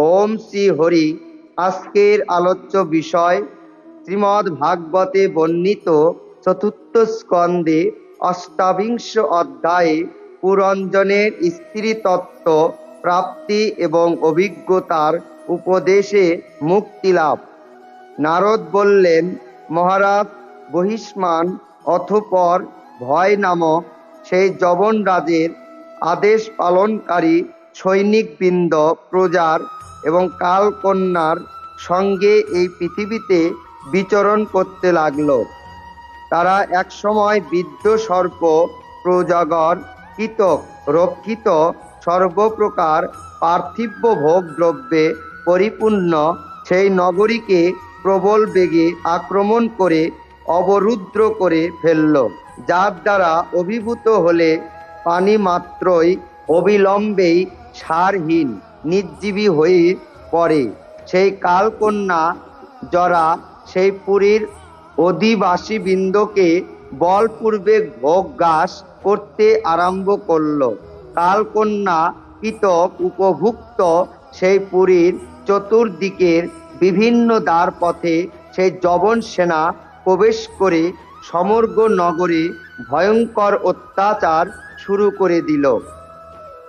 ওম শ্রী হরি। আজকের আলোচ্য বিষয় শ্রীমদ্ ভাগবতে বর্ণিত চতুর্থ স্কন্ধে অষ্টাবিংশ অধ্যায়ে পুরঞ্জনের স্ত্রী তত্ত্ব প্রাপ্তি এবং অভিজ্ঞতার উপদেশে মুক্তিলাভ নারদ বললেন, মহারাজ, বহিষ্মান অথপর ভয় নামক সেই জবন রাজের আদেশ পালনকারী সৈনিকবৃন্দ প্রজার এবং কালকন্যার সঙ্গে এই পৃথিবীতে বিচরণ করতে লাগল। তারা একসময় বৃদ্ধ সর্প প্রজাগর কৃতক রক্ষিত, সর্বপ্রকার পার্থিব্য ভোগ দ্রব্যে পরিপূর্ণ সেই নগরীকে প্রবল বেগে আক্রমণ করে অবরুদ্ধ করে ফেলল, যার দ্বারা অভিভূত হলে পানি মাত্রই অবিলম্বেই সারহীন। নির্জীবী হয়ে পড়ে সেই কালকন্যা জরা সেই পুরীর অধিবাসী বৃন্দকে বলপূর্বক ভোগ গ্রাস করতে আরম্ভ করল। কালকন্যা কৃতক উপভুক্ত সেই পুরীর চতুর্দিকের বিভিন্ন দ্বার পথে সেই জবন সেনা প্রবেশ করে সমগ্র নগরে ভয়ঙ্কর অত্যাচার শুরু করে দিল।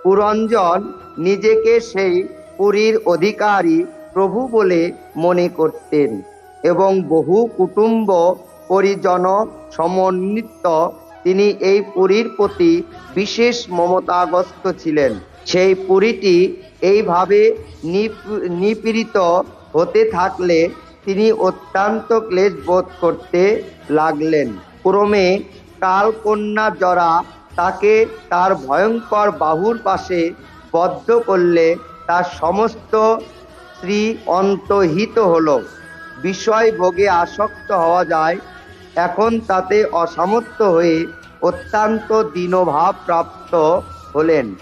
পুরঞ্জন নিজেকে সেই পুরীর অধিকারী প্রভু বলে মনে করতেন এবং বহু কুটুম্ব পরিজন সমন্বিত তিনি এই পুরীর প্রতি বিশেষ মমতাগ্রস্ত ছিলেন। সেই পুরীটি এইভাবে নিপ- নিপীড়িত হতে থাকলে তিনি অত্যন্ত ক্লেশ বোধ করতে লাগলেন। ক্রমে কালকন্যা জরা তাকে তার ভয়ঙ্কর বাহুর পাশে বদ্ধ করলে তার সমস্ত স্ত্রী অন্তহিত হলো। বিষয় ভোগে আসক্ত হওয়া যায়। এখন তাতে অসামর্থ্য হয়ে অত্যন্ত দীনভাব প্রাপ্ত হলেন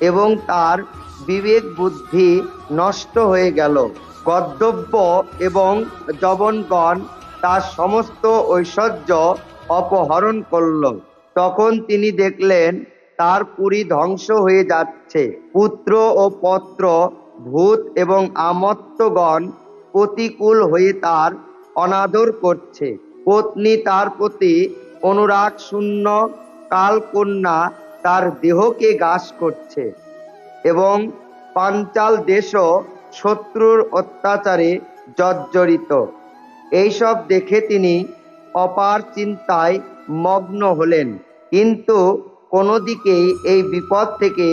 এবং তার বিবেক বুদ্ধি নষ্ট হয়ে গেল। গর্দব্য এবং জবনগণ তার সমস্ত ঐশ্বর্য অপহরণ করল। তখন তিনি দেখলেন তার পুরী ধ্বংস হয়ে যাচ্ছে। পুত্র ও পত্র, ভূত এবং আমত্তগণ প্রতিকূল হয়ে তার অনাদর করছে। পত্নী তার প্রতি অনুরাগ শূন্য, কালকন্যা তার দেহকে গাস করছে এবং পাঞ্চাল দেশও শত্রুর অত্যাচারে জর্জরিত। এইসব দেখে তিনি অপার চিন্তায় মগ্ন হলেন। কিন্তু কোনো দিকেই এই বিপদ থেকে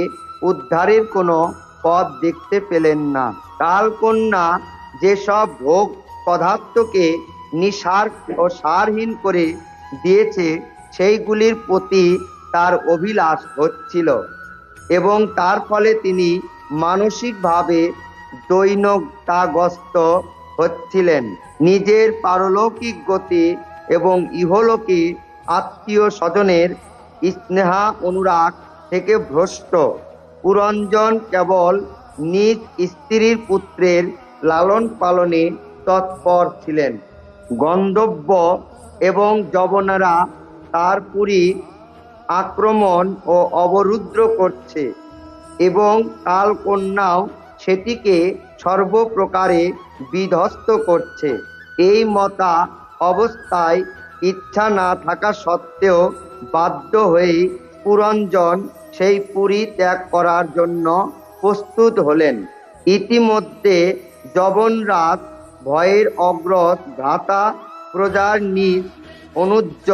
উদ্ধারের কোনো পথ দেখতে পেলেন না। কালকন্যা যেসব ভোগ পদার্থকে নিসার ও সারহীন করে দিয়েছে, সেইগুলির প্রতি তার অভিলাষ হচ্ছিল এবং তার ফলে তিনি মানসিকভাবে দৈনতাগ্রস্ত হচ্ছিলেন। নিজের পারলৌকিক গতি এবং ইহলোকে আত্মীয় স্বজনের স্নেহা অনুরাগ থেকে ভ্রষ্ট। পুরঞ্জন কেবল নিজ স্ত্রীর পুত্রের লালন পালনে তৎপর ছিলেন। গন্ধব্য এবং যবনারা তার পুরী আক্রমণ ও অবরুদ্ধ করছে এবং কালকন্যাও সেটিকে সর্বপ্রকারে বিধ্বস্ত করছে। এই মতা অবস্থায় ইচ্ছা না থাকা সত্ত্বেও বাধ্য হয়ে পুরঞ্জন সেই পুরী ত্যাগ করার জন্য প্রস্তুত হলেন। ইতিমধ্যে জবনরাজ ভয়ের অগ্রত ভ্রাতা প্রজার নিজ অনুজ্জ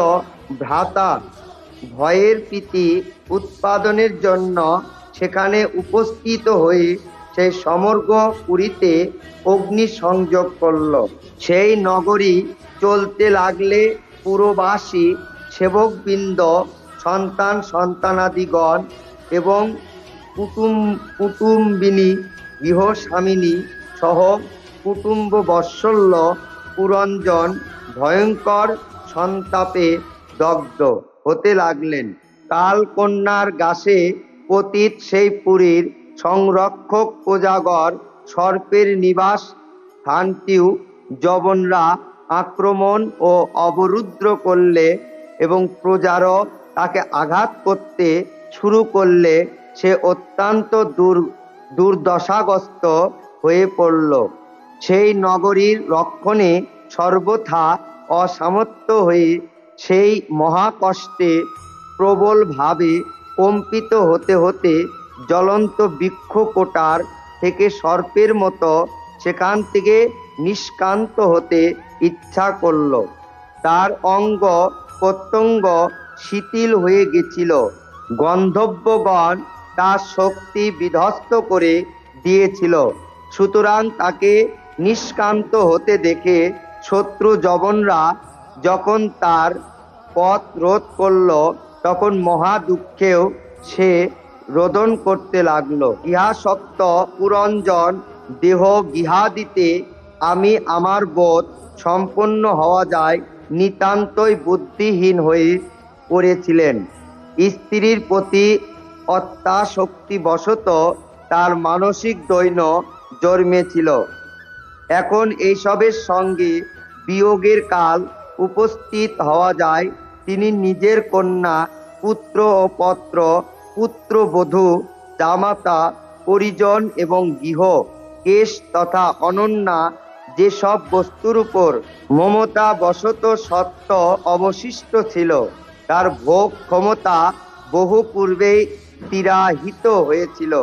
ভ্রাতা ভয়ের প্রীতি উৎপাদনের জন্য সেখানে উপস্থিত হয়ে সেই সমগ্র পুরীতে অগ্নি সংযোগ করল। সেই নগরী চলতে লাগলে পুরবাসী সেবকবৃন্দ, সন্তান, সন্তানাদিগণ এবং কুটুম, কুটুম্বিনী, গৃহস্বামিনী সহ কুটুম্ব বৎসল্য পুরঞ্জন, ভয়ঙ্কর সন্তাপে দগ্ধ হতে লাগলেন। কালকন্যার গাছে পতীত সেই পুরীর সংরক্ষক প্রজাগর সর্পের নিবাস স্থানটিও যবনরা আক্রমণ ও অবরুদ্ধ করলে এবং প্রজারও তাকে আঘাত করতে শুরু করলে সে অত্যন্ত দূর, দুর্দশাগ্রস্ত হয়ে পড়ল। সেই নগরীর রক্ষণে সর্বথা অসামর্থ্য হয়ে সেই মহাকষ্টে প্রবলভাবে কম্পিত হতে হতে জ্বলন্ত বৃক্ষ কোটার থেকে সর্পের মতো সেখান থেকে নিষ্কান্ত হতে ইচ্ছা করল। তার অঙ্গ প্রত্যঙ্গ শিথিল হয়ে গেছিল। গন্ধব্যগণ তার শক্তি বিধ্বস্ত করে দিয়েছিল। সুতরাং তাকে নিষ্কান্ত হতে দেখে শত্রু জবনরা যখন তার পথ রোধ করল, তখন মহা দুঃখেও সে রোদন করতে লাগল। ইহাসক্ত পুরঞ্জন, দেহ গিহাদিতে আমি আমার বোধ সম্পন্ন হওয়া যায় নিতান্তই বুদ্ধিহীন হয়ে পড়েছিলেন। স্ত্রীর প্রতি অত্যাশক্তিবশত তার মানসিক দৈন্য জন্মেছিল। এখন এইসবের সঙ্গে বিয়োগের কাল উপস্থিত হওয়া যায়। তিনি নিজের কন্যা, পুত্র ও পত্র, পুত্রবধূ, জামাতা, পরিজন এবং গৃহ, কেশ তথা অনন্যা যেসব বস্তুর উপর মমতা বশত সত্য অবশিষ্ট ছিল, তার ভোগ ক্ষমতা বহু পূর্বেই তিরাহিত হয়েছিল।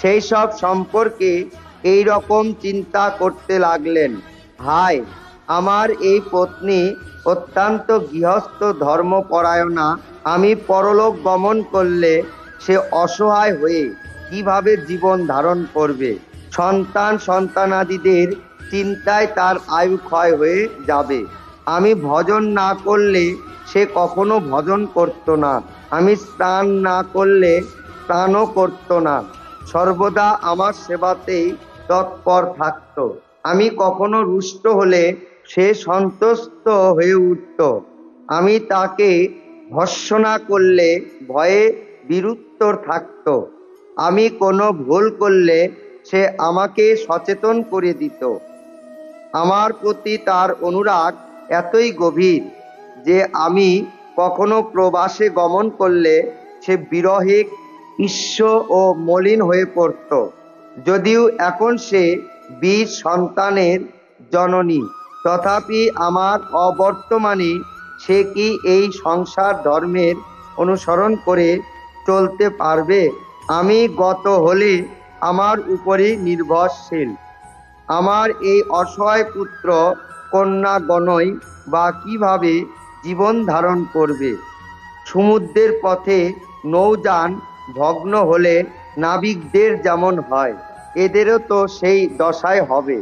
সেই সব সম্পর্কে এই রকম চিন্তা করতে লাগলেন হায় আমার এই পত্নী অত্যন্ত গৃহস্থ ধর্মপরায়ণা, আমি পরলোক গমন করলে সে অসহায় হয়ে কীভাবে জীবন ধারণ করবে? সন্তান সন্তানাদিদের চিন্তায় তার আয়ু ক্ষয় হয়ে যাবে। আমি ভজন না করলে সে কখনো ভজন করত না। আমি স্নান না করলে স্নানও করত না। সর্বদা আমার সেবাতেই তৎপর থাকতো। আমি কখনো রুষ্ট হলে সে সন্তুষ্ট হয়ে উঠত। আমি তাকে ভর্সনা করলে ভয়ে বিরুত্তর থাকতো। আমি কোনো ভুল করলে সে আমাকে সচেতন করে দিত। আমার প্রতি তার অনুরাগ এতই গভীর যে আমি কখনো প্রবাসে গমন করলে সে বিরহে ঈর্ষ ও মলিন হয়ে পড়ত। যদিও এখন সে বীর সন্তানের জননী, তথাপি আমার অবর্তমানে সে কি এই সংসার ধর্মের অনুসরণ করে চলতে পারবে? আমি গত হলে আমার উপরই নির্ভরশীল। আমার এই অসহায় পুত্র কন্যাগণই বা কীভাবে জীবন ধারণ করবে? সমুদ্রের পথে নৌযান ভগ্ন হলে নাবিকদের যেমন হয়, এদেরও তো সেই দশায় হবে।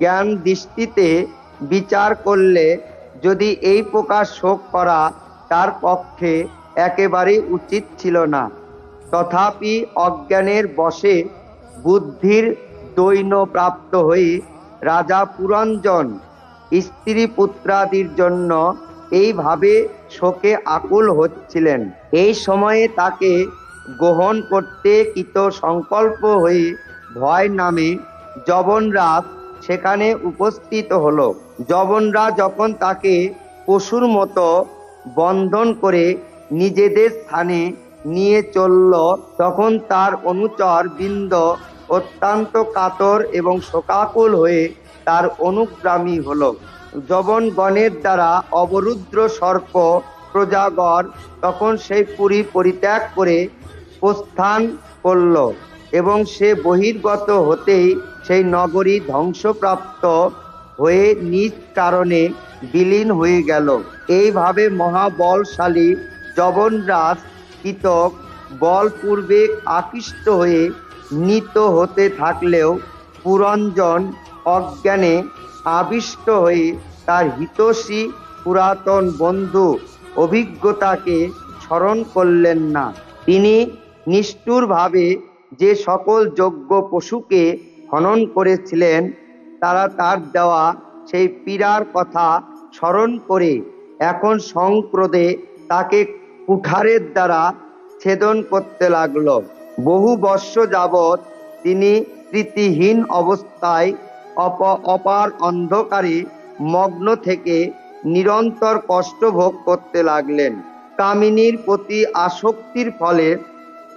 জ্ঞান দৃষ্টিতে বিচার করলে যদি এই প্রকার শোক করা তার পক্ষে একেবারেই উচিত ছিল না। তথাপি অজ্ঞানের বশে বুদ্ধির দৈন্য প্রাপ্ত হয়ে রাজা পুরঞ্জন, স্ত্রী পুত্রাদির জন্য এইভাবে শোকে আকুল হচ্ছিলেন। এই সময়ে তাকে গ্রহণ করতে কৃত সংকল্প হয়ে ভয় নামে জবনরাজ সেখানে উপস্থিত হলো। জবনরা যখন তাকে পশুর মতো বন্ধন করে নিজেদের স্থানে নিয়ে চলল, তখন তার অনুচর বৃন্দ অত্যন্ত কাতর এবং শোকাকুল হয়ে তার অনুগ্রামী হলো। জবনগণের দ্বারা অবরুদ্র সর্প প্রজাগর তখন সেই পুরী পরিত্যাগ করে প্রস্থান করল এবং সে বহির্গত হতেই সেই নগরী ধ্বংসপ্রাপ্ত হয়ে নিজ কারণে বিলীন হয়ে গেল। এইভাবে মহাবলশালী জবনরাজ কীতক বলপূর্বেক আকৃষ্ট হয়ে নীত হতে থাকলেও পুরঞ্জন অজ্ঞানে আবিষ্ট হয়ে তার হিতসী পুরাতন বন্ধু অভিজ্ঞতাকে স্মরণ করলেন না। তিনি নিষ্ঠুরভাবে যে সকল যোগ্য পশুকে হনন করেছিলেন, তারা তার দেওয়া সেই পীড়ার কথা স্মরণ করে এখন সংক্রোধে তাকে কুঠারের দ্বারা ছেদন করতে লাগল। বহু বর্ষ যাবৎ তিনি স্মৃতিহীন অবস্থায় অপ, অপার অন্ধকারে মগ্ন থেকে নিরন্তর কষ্ট ভোগ করতে লাগলেন। কামিনীর প্রতি আসক্তির ফলে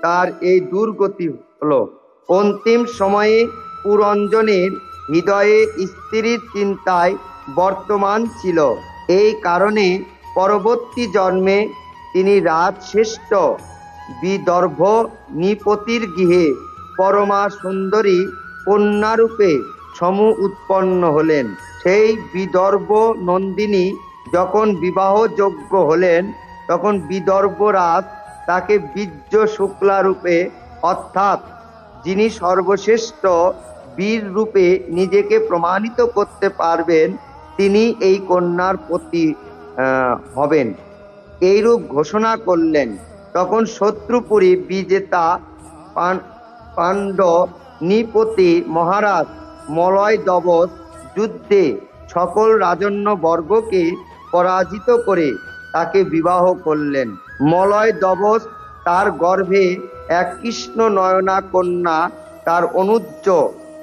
তার এই দুর্গতি হলো। অন্তিম সময়ে পুরঞ্জনের হৃদয়ে স্ত্রীর চিন্তায় বর্তমান ছিল। এই কারণে পরবর্তী জন্মে তিনি রাজশ্রেষ্ঠ বিদর্ভ নৃপতির গৃহে পরমা সুন্দরী কন্যারূপে সমু উৎপন্ন হলেন। সেই বিদর্ভ নন্দিনী যখন বিবাহযোগ্য হলেন, তখন বিদর্ভরাজ তাকে বীর্য শুক্লারূপে অর্থাৎ যিনি সর্বশ্রেষ্ঠ বীর রূপে নিজেকে প্রমাণিত করতে পারবেন, তিনি এই কন্যার প্রতি হবেন। এইরূপ ঘোষণা করলেন। তখন শত্রুপুরী বিজেতা পাণ্ড নৃপতি মহারাজ মলয় দবস যুদ্ধে সকল রাজন্য বর্গকে পরাজিত করে তাকে বিবাহ করলেন। মলয় দবস তার গর্ভে এক কৃষ্ণ নয়না কন্যা তার অনুজ্জ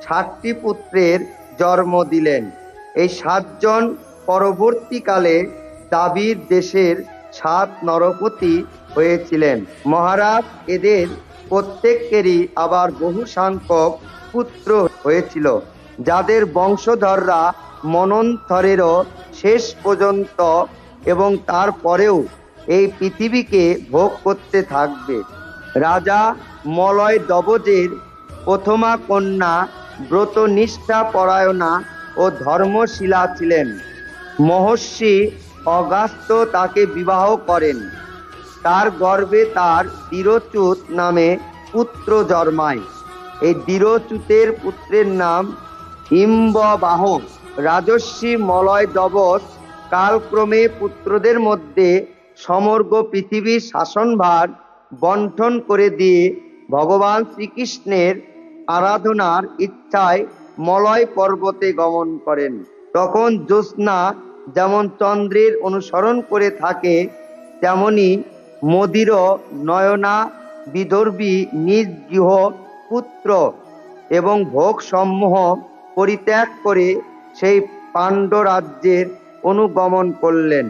সাতটি পুত্রের জন্ম দিলেন। এই সাতজন পরবর্তীকালে দাবির দেশের সাত নরপতি হয়েছিলেন। মহারাজ এদের প্রত্যেকেরই আবার বহু সংখ্যক পুত্র হয়েছিল, যাদের বংশধররা মনন্তরেরও শেষ পর্যন্ত এবং তারপরেও এই পৃথিবীকে ভোগ করতে থাকবে। রাজা মলয় দবজের প্রথমা কন্যা ব্রতনিষ্ঠা পরায়ণা ও ধর্মশীলা ছিলেন। মহর্ষি অগাস্ত তাকে বিবাহ করেন। তার গর্ভে তার দৃঢ়চ্যুত নামে পুত্র জন্মায়। এই দৃঢ়চ্যুতের পুত্রের নাম হিম্ববাহ রাজস্বী মলয় দবস কালক্রমে পুত্রদের মধ্যে সমগ্র পৃথিবীর শাসনভার বন্টন করে দিয়ে ভগবান শ্রীকৃষ্ণের আরাধনার ইচ্ছায় মলয় পর্বতে গমন করেন। তখন জ্যোৎস্না যেমন চন্দ্রের অনুসরণ করে থাকে, তেমনি মদির নয়না বিদর্ভী নিজ গৃহ পুত্র এবং ভোগ সমূহ পরিত্যাগ করে সেই পাণ্ড রাজ্যের অনুগমন করলেন।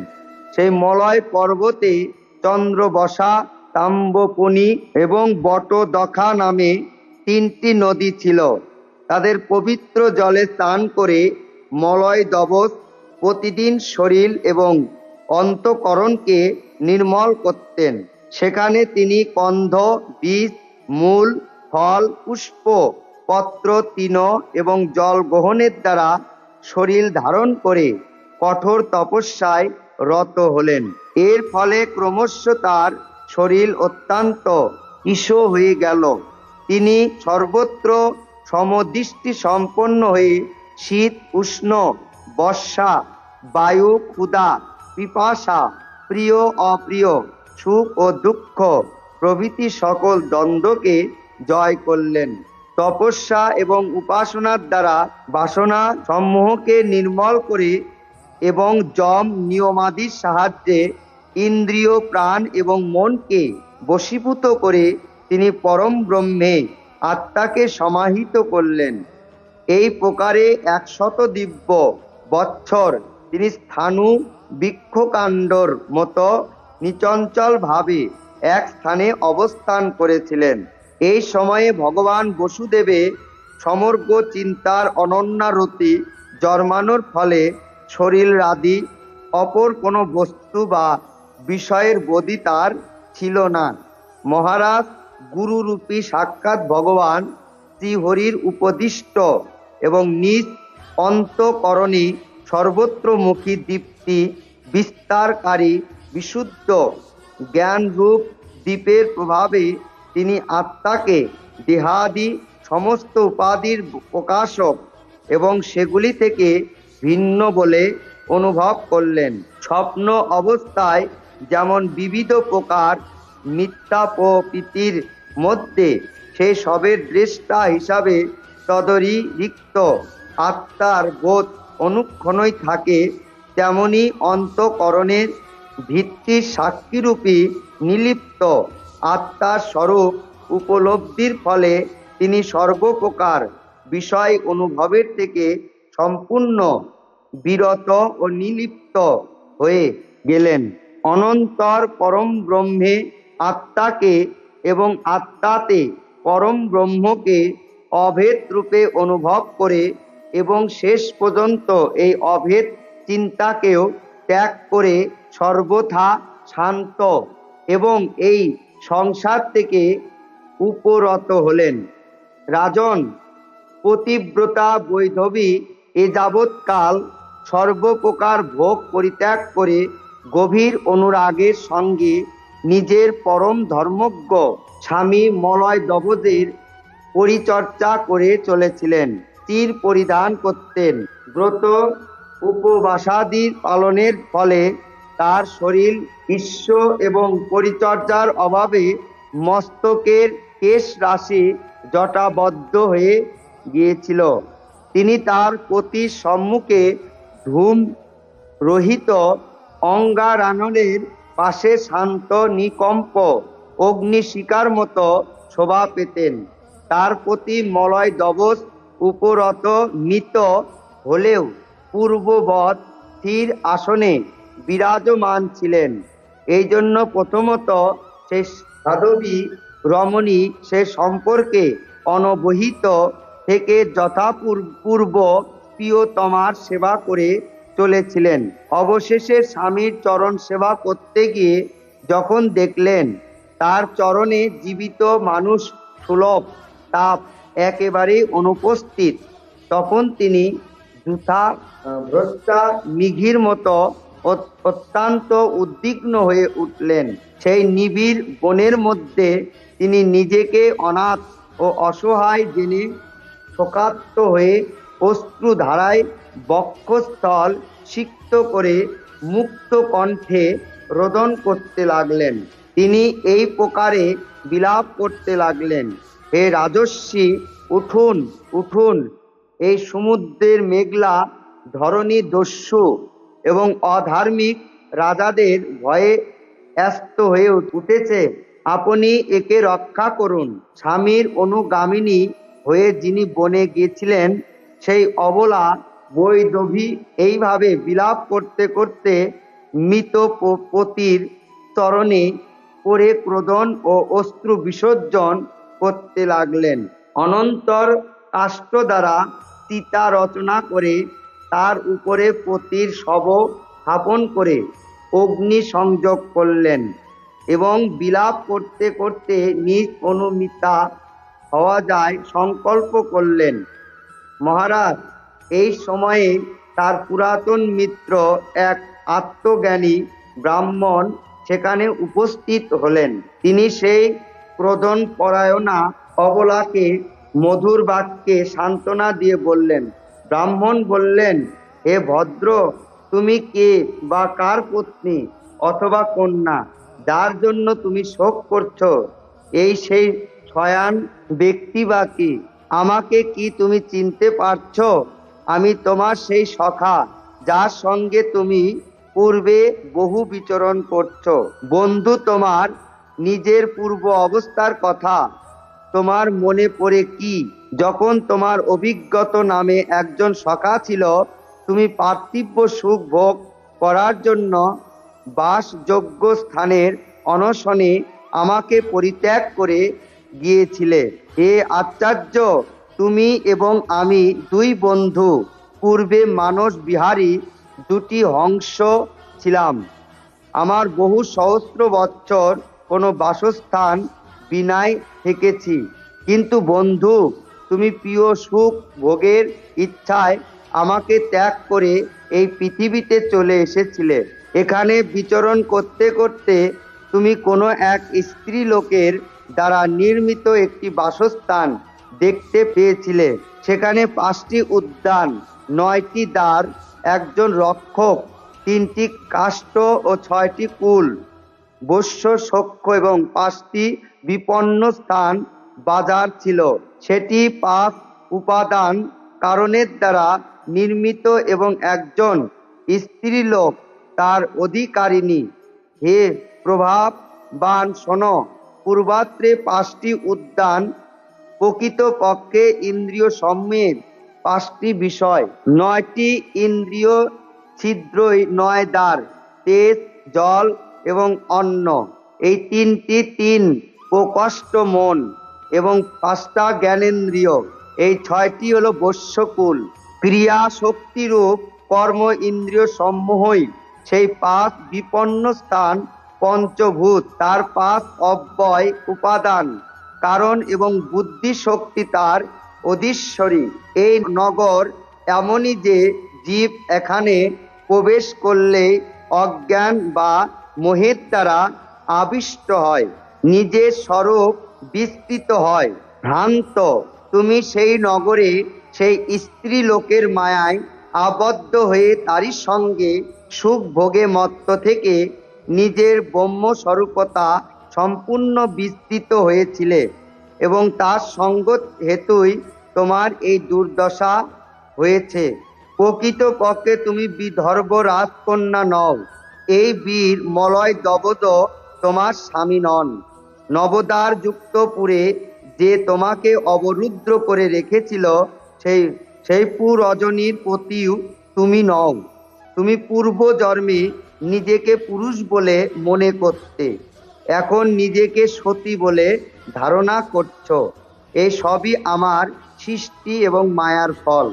সেই মলয় পর্বতে চন্দ্রবসা তাম্বপনি এবং বটদখা নামে তিনটি নদী ছিল। তাদের পবিত্র জলে স্নান করে মলয় দবস প্রতিদিন শরীর এবং অন্তকরণকে নির্মল করতেন। সেখানে তিনি কন্ধ, বীজ, মূল, ফল, পুষ্প, পত্র তৃণ এবং জল গ্রহণের দ্বারা শরীর ধারণ করে কঠোর তপস্যায় রত হলেন। এর ফলে ক্রমশ তার শরীর অত্যন্ত ঈশ হয়ে গেল। তিনি সর্বত্র সমদৃষ্টি সম্পন্ন হয়ে শীত, উষ্ণ, বর্ষা বায়ু, ক্ষুধা, পিপাসা, প্রিয়, অপ্রিয়, সুখ ও দুঃখ প্রভৃতি সকল দ্বন্দ্বকে জয় করলেন। তপস্যা এবং উপাসনার দ্বারা বাসনা সমূহকে নির্মল করে এবং যম নিয়মাদির সাহায্যে ইন্দ্রিয়, প্রাণ এবং মনকে বশীভূত করে তিনি পরম ব্রহ্মে আত্মাকে সমাহিত করলেন। এই প্রকারে একশত দিব্য বৎসর তিনি স্থানু বৃক্ষকাণ্ডর মতো নিচঞ্চল ভাবে এক স্থানে অবস্থান করেছিলেন। এই সময়ে ভগবান বসুদেবে সমগ্র চিন্তার অনন্যারতি জন্মানোর ফলে শরীর আদি অপর কোনো বস্তু বা বিষয়ের বোধি তার ছিল না। মহারাজ গুরুরূপী সাক্ষাৎ ভগবান শ্রীহরির উপদিষ্ট এবং নিজ অন্তকরণে সর্বত্রমুখী দীপ্তি বিস্তারকারী, বিশুদ্ধ জ্ঞানরূপ দ্বীপের প্রভাবে তিনি আত্মাকে দেহাদি সমস্ত উপাধির প্রকাশক এবং সেগুলি থেকে ভিন্ন বলে অনুভব করলেন। স্বপ্ন অবস্থায় যেমন বিবিধ প্রকার মিথ্যা প্রকৃতির মধ্যে, সে সবের দৃষ্টা হিসাবে তদরি রিক্ত আত্মার বোধ অনুক্ষণই থাকে, তেমনি অন্তকরণের ভিত্তির সাক্ষীরূপী নিলিপ্ত আত্মার স্বরূপ উপলব্ধির ফলে তিনি সর্বপ্রকার বিষয় অনুভবের থেকে সম্পূর্ণ বিরত ও নিলিপ্ত হয়ে গেলেন। অনন্তর পরম ব্রহ্মে আত্মাকে এবং আত্মাতে পরম ব্রহ্মকে অভেদ রূপে অনুভব করে এবং শেষ পর্যন্ত এই অভেদ চিন্তাকেও ত্যাগ করে সর্বথা শান্ত এবং এই সংসার থেকে উপরত হলেন। রাজন, পতিব্রতা বৈধবী এ যাবৎকাল সর্বপ্রকার ভোগ পরিত্যাগ করে গভীর অনুরাগের সঙ্গে নিজের পরম ধর্মজ্ঞ স্বামী মলয় দবদের পরিচর্যা করে চলেছিলেন। তীর পরিধান করতেন। ব্রত উপবাসাদি পালনের ফলে তার শরীর বিশ্ব এবং পরিচর্যার অভাবে মস্তকের কেশ রাশি জটাবদ্ধ হয়ে গিয়েছিল। তিনি তার প্রতি সম্মুখে ধূম রহিত অঙ্গারানলের পাশে শান্ত নিকম্প অগ্নিশিকার মতো শোভা পেতেন। তার প্রতি মলয় দবস উপরত মৃত হলেও পূর্ববৎ স্থির আসনে বিরাজমান ছিলেন। এই জন্য প্রথমত সে সাধবী রমণী সে সম্পর্কে অনবহিত থেকে যথাপূর্ব প্রিয়তমার সেবা করে চলেছিলেন। অবশেষে স্বামীর চরণ সেবা করতে গিয়ে যখন দেখলেন তার চরণে জীবিত মানুষ সুলভ তাপ একেবারে অনুপস্থিত। তখন তিনি জুথা ভ্রষ্টা, মিঘির মতো অত্যন্ত উদ্বিগ্ন হয়ে উঠলেন। সেই নিবিড় বনের মধ্যে তিনি নিজেকে অনাথ ও অসহায় জেনে শোকাত্ত হয়ে অশ্রু ধারায় বক্ষস্থল সিক্ত করে মুক্ত কণ্ঠে রোদন করতে লাগলেন। তিনি এই প্রকারে বিলাপ করতে লাগলেন। হে রাজস্বী, উঠুন উঠুন। এই সমুদ্রের মেঘলা ধরণী দস্যু এবং অধার্মিক রাজাদের ভয়ে ব্যস্ত হয়ে উঠেছে। আপনি একে রক্ষা করুন। স্বামীর অনুগামিনী হয়ে যিনি বনে গিয়েছিলেন, সেই অবলা বৈদভী এইভাবে বিলাপ করতে করতে মৃত পতির চরণে পড়ে ক্রোধন ও অশ্রু বিসর্জন করতে লাগলেন। অনন্তর কাষ্ঠ দ্বারা চিতা রচনা করে তার উপরে পতির শব স্থাপন করে অগ্নি সংযোগ করলেন এবং বিলাপ করতে করতে নিজ অনুমিতা হওয়া যায় সংকল্প করলেন। মহারাজ, এই সময়ে তার পুরাতন মিত্র এক আত্মজ্ঞানী ব্রাহ্মণ সেখানে উপস্থিত হলেন। তিনি সেই ক্রোধন পরায়ণা অবলাকে মধুর বাক্যে সান্ত্বনা দিয়ে বললেন, ব্রাহ্মণ বললেন, হে ভদ্র, তুমি কে বা কার পত্নী অথবা কন্যা? যার জন্য তুমি শোক করছ? এই সেই শয়ান ব্যক্তি বা কি? আমাকে কি তুমি চিনতে পারছ? আমি তোমার সেই সখা, যার সঙ্গে তুমি পূর্বে বহু বিচরণ করছ। বন্ধু তোমার নিজের পূর্ব অবস্থার কথা। তোমার মনে পড়ে কি? যখন তোমার অভিজ্ঞত নামে একজন সখা ছিল, তুমি পার্থিব্য সুখ ভোগ করার জন্য বাসযোগ্য স্থানের অনশনে আমাকে পরিত্যাগ করে গিয়েছিলে। হে আচার্য, তুমি এবং আমি দুই বন্ধু, পূর্বে মানস বিহারী দুটি হংস ছিলাম। আমার বহু সহস্র বৎসর কোনো বাসস্থান বিনায় থেকেছি। কিন্তু বন্ধু, তুমি প্রিয় সুখ ভোগের ইচ্ছায় আমাকে ত্যাগ করে এই পৃথিবীতে চলে এসেছিলে। এখানে বিচরণ করতে করতে তুমি কোনো এক স্ত্রী লোকের দ্বারা নির্মিত একটি বাসস্থান দেখতে পেয়েছিলে। সেখানে পাঁচটি উদ্যান, নয়টি দ্বার, একজন রক্ষক, তিনটি কাষ্ঠ ও ছয়টি কুল। বস্য সক্ষ এবং পাঁচটি বিপন্ন স্থান বাজার ছিল। সেটি পাঁচ উপাদান কারণের দ্বারা নির্মিত এবং একজন স্ত্রীলোক তার অধিকারিণী। হে প্রভাব বান শোনো, পূর্বাত্রে পাঁচটি উদ্যান প্রকৃত পক্ষে ইন্দ্রিয় সম্মেদ পাঁচটি বিষয়। নয়টি ইন্দ্রিয় ছিদ্রই নয় দ্বার, তেজ, জল এবং অন্ন। এই তিনটি তিন প্রকষ্ট মন এবং পাঁচটা জ্ঞানেন্দ্রিয়। এই ছয়টি হলো বস্যকুল। ক্রিয়া শক্তিরূপ কর্ম ইন্দ্রিয় সমূহই। সেই পাঁচ বিপন্ন স্থান পঞ্চভূত। তার পাঁচ অব্যয় উপাদান। কারণ এবং বুদ্ধি শক্তি তার অধীশ্বরী। এই নগর এমনই যে জীব এখানে প্রবেশ করলে অজ্ঞান বা মোহের দ্বারা আবিষ্ট হয়, নিজের স্বরূপ বিস্তৃত হয়। ভ্রান্ত, তুমি সেই নগরে, সেই স্ত্রী লোকের মায়ায় আবদ্ধ হয়ে তারই সঙ্গে সুখ ভোগে মত্ত থেকে নিজের ব্রহ্ম স্বরূপতা সম্পূর্ণ বিস্তৃত হয়েছিলে এবং তার সঙ্গত হেতুই তোমার এই দুর্দশা হয়েছে। প্রকৃত পক্ষে তুমি বিদর্ভ রাজকন্যা নও। এই বীর মলয় দবদ তোমার স্বামী নন। নবদ্বার যুক্তপুরে যে তোমাকে অবরুদ্ধ করে রেখেছিল, সেই সেই পুর রজনীর পতিও তুমি নও। তুমি পূর্ব জন্মে নিজেকে পুরুষ বলে মনে করতে, এখন নিজেকে সতী বলে ধারণা করছ। এই সবই আমার সৃষ্টি এবং মায়ার ফল।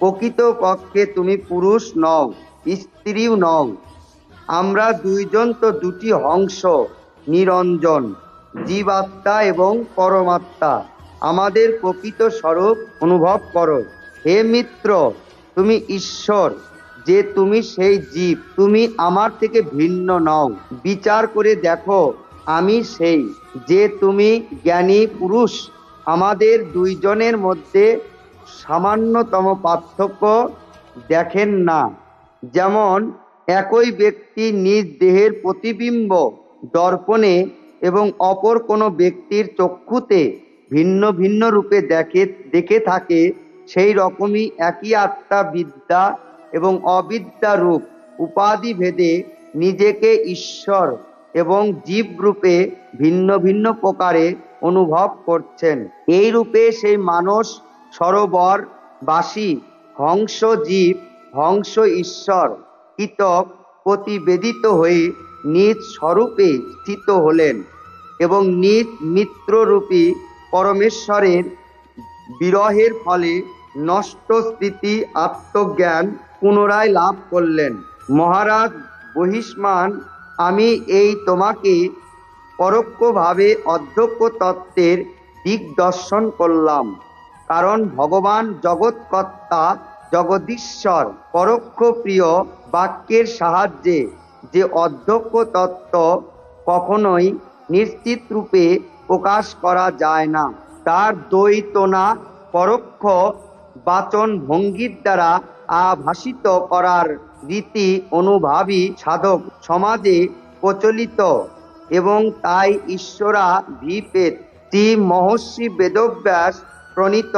প্রকৃত পক্ষে তুমি পুরুষ নও, স্ত্রীও নও। আমরা দুইজন তো দুটি হংস, নিরঞ্জন, জীবাত্মা এবং পরমাত্মা। আমাদের প্রকৃত স্বরূপ অনুভব করো। হে মিত্র, তুমি ঈশ্বর, যে তুমি সেই জীব, তুমি আমার থেকে ভিন্ন নও। বিচার করে দেখো, আমি সেই, যে তুমি জ্ঞানী পুরুষ। আমাদের দুইজনের মধ্যে সামান্যতম পার্থক্য দেখেন না। যেমন একই ব্যক্তি নিজ দেহের প্রতিবিম্ব দর্পণে এবং অপর কোনো ব্যক্তির চক্ষুতে ভিন্ন ভিন্ন রূপে দেখে দেখে থাকে, সেই রকমই একই আত্মা বিদ্যা এবং অবিদ্যা রূপ, উপাধি ভেদে নিজেকে ঈশ্বর এবং জীব রূপে ভিন্ন ভিন্ন প্রকারে অনুভব করছেন। এই রূপে সেই মানুষ সরোবর বাসী, হংস জীব, হংস ঈশ্বর কীতক প্রতিবেদিত হয়ে নিজ স্বরূপে স্থিত হলেন এবং নিজ মিত্ররূপী পরমেশ্বরের বিরহের ফলে নষ্ট স্মৃতি আত্মজ্ঞান পুনরায় লাভ করলেন। মহারাজ বহিষ্মান, আমি এই তোমাকে পরোক্ষভাবে অধ্যক্ষ তত্ত্বের দিক দর্শন করলাম। কারণ ভগবান জগৎকর্তা, জগদীশ্বর, পরোক্ষ প্রিয় বাক্যের সাহায্যে যে অধ্যক্ষ তত্ত্ব কখনোই নিশ্চিত রূপে প্রকাশ করা যায় না, তার দ্বৈতনা পরোক্ষ বাচন ভঙ্গির দ্বারা আভাসিত করার রীতি অনুভাবী সাধক সমাজে প্রচলিত এবং তাই ঈশ্বরা ভিপেত শ্রী মহর্ষি বেদব্যাস প্রণীত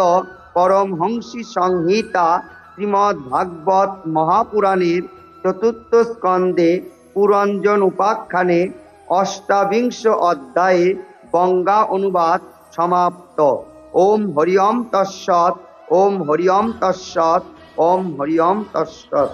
পরমহংসী সংহিতা শ্রীমদ্ ভাগবত মহাপুরাণের চতুর্থ স্কন্ধে পুরঞ্জন উপাখ্যানে অষ্টাবিংশ অধ্যায়ে বঙ্গা অনুবাদ সমাপ্ত। ওম হরিওম তৎসৎ, ওম হরিওম তৎসৎ, ওম হরিওম তৎসৎ।